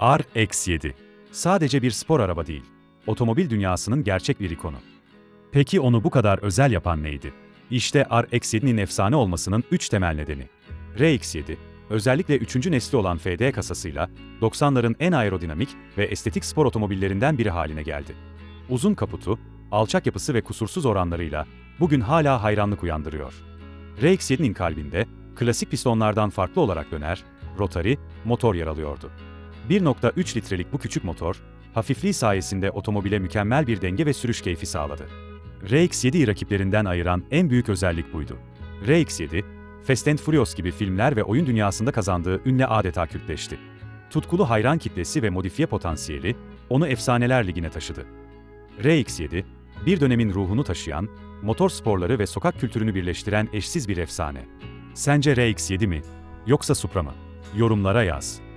RX-7. Sadece bir spor araba değil, otomobil dünyasının gerçek bir ikonu. Peki onu bu kadar özel yapan neydi? İşte RX-7'nin efsane olmasının 3 temel nedeni. RX-7, özellikle 3. nesli olan FD kasasıyla 90'ların en aerodinamik ve estetik spor otomobillerinden biri haline geldi. Uzun kaputu, alçak yapısı ve kusursuz oranlarıyla bugün hala hayranlık uyandırıyor. RX-7'nin kalbinde klasik pistonlardan farklı olarak döner, rotary, motor yer alıyordu. 1.3 litrelik bu küçük motor, hafifliği sayesinde otomobile mükemmel bir denge ve sürüş keyfi sağladı. RX-7'yi rakiplerinden ayıran en büyük özellik buydu. RX-7, Fast and Furious gibi filmler ve oyun dünyasında kazandığı ünle adeta kültleşti. Tutkulu hayran kitlesi ve modifiye potansiyeli onu efsaneler ligine taşıdı. RX-7, bir dönemin ruhunu taşıyan, motor sporları ve sokak kültürünü birleştiren eşsiz bir efsane. Sence RX-7 mi? Yoksa Supra mı? Yorumlara yaz.